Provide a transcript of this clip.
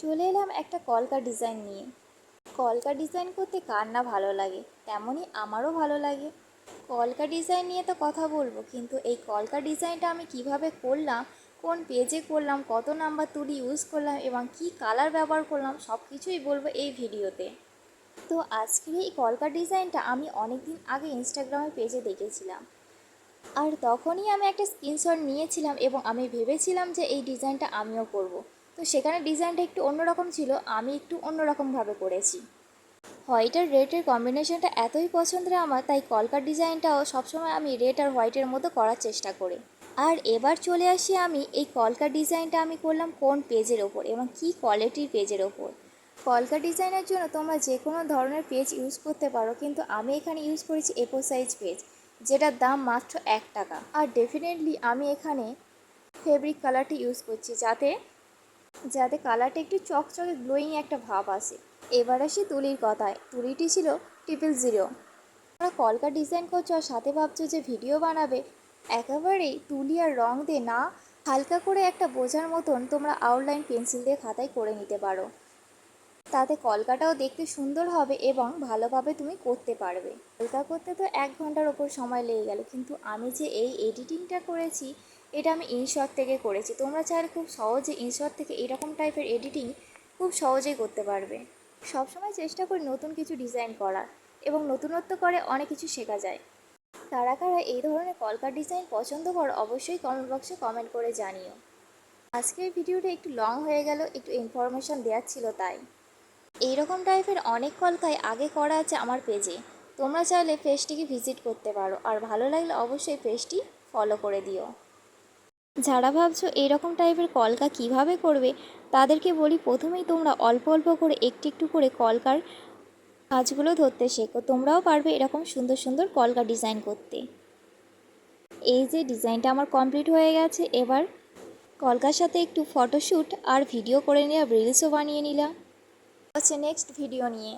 চলে এলাম একটা কলকা ডিজাইন নিয়ে। কলকা ডিজাইন করতে কার না ভালো লাগে? তেমনই আমারও ভালো লাগে। কলকা ডিজাইন নিয়ে তো কথা বলব, কিন্তু এই কলকা ডিজাইনটা আমি কীভাবে করলাম, কোন পেজে করলাম, কত নাম্বার তুলি ইউজ করলাম এবং কি কালার ব্যবহার করলাম সব কিছুই বলব এই ভিডিওতে। তো আজকের এই কলকা ডিজাইনটা আমি অনেক দিন আগে ইনস্টাগ্রামের পেজে দেখেছিলাম। আর তখনই আমি একটা স্ক্রিনশট নিয়েছিলাম এবং আমি ভেবেছিলাম যে এই ডিজাইনটা আমিও করব। তো সেখানে ডিজাইনটা একটু অন্যরকম ছিল, আমি একটু অন্যরকমভাবে করেছি। হোয়াইট আর রেডের কম্বিনেশনটা এতই পছন্দের আমার, তাই কলকার ডিজাইনটাও সবসময় আমি রেড আর হোয়াইটের মতো করার চেষ্টা করি। আর এবার চলে আসি আমি এই কলকার ডিজাইনটা আমি করলাম কোন পেজের ওপর এবং কি কোয়ালিটির পেজের ওপর। কলকা ডিজাইনের জন্য তোমরা যে কোনো ধরনের পেজ ইউজ করতে পারো, কিন্তু আমি এখানে ইউজ করেছি এপো সাইজ পেজ, যেটার দাম মাত্র এক টাকা। আর ডেফিনেটলি আমি এখানে ফেব্রিক কালারটি ইউজ করছি, যাতে যাতে কালারটা একটু চকচকে গ্লোয়িং একটা ভাব আসে। এবার আসি তুলির কথায়। তুলিটি ছিল ট্রিপল জিরো তোমরা কলকা ডিজাইন করছ আর সাথে ভাবছ যে ভিডিও বানাবে। একেবারেই তুলি আর রং দিয়ে না, হালকা করে একটা বোঝার মতন তোমরা আউটলাইন পেন্সিল দিয়ে খাতায় করে নিতে পারো। তাতে কলকাটাও দেখতে সুন্দর হবে এবং ভালোভাবে তুমি করতে পারবে। কলকা করতে তো এক ঘণ্টার ওপর সময় লেগে গেল, কিন্তু আমি যে এই এডিটিংটা করেছি এটা আমি ইনশট থেকে করেছি। তোমরা চাইলে খুব সহজে ইনশট থেকে এরকম টাইপের এডিটিং খুব সহজেই করতে পারবে। সবসময় চেষ্টা করি নতুন কিছু ডিজাইন করার এবং নতুনত্ব করে অনেক কিছু শেখা যায়। কারা কারা এই ধরনের কলকার ডিজাইন পছন্দ করো অবশ্যই কমেন্ট বক্সে কমেন্ট করে জানিও। আজকের ভিডিওটা একটু লং হয়ে গেল, একটু ইনফরমেশন দেওয়ার ছিল তাই। এইরকম টাইপের অনেক কলকায় আগে করা আছে আমার পেজে তোমরা চাইলে পেজটিকে ভিজিট করতে পারো। আর ভালো লাগলে অবশ্যই পেজটি ফলো করে দিও। যারা ভাবছ এইরকম টাইপের কলকা কীভাবে করবে, তাদেরকে বলি প্রথমেই তোমরা অল্প অল্প করে একটু একটু করে কলকার কাজগুলো ধরতে শেখো। তোমরাও পারবে এরকম সুন্দর সুন্দর কলকা ডিজাইন করতে। এই যে ডিজাইনটা আমার কমপ্লিট হয়ে গেছে, এবার কলকার সাথে একটু ফটোশ্যুট আর ভিডিও করে নিলাম রিলসও বানিয়ে নিলাম। হচ্ছে নেক্সট ভিডিও নিয়ে।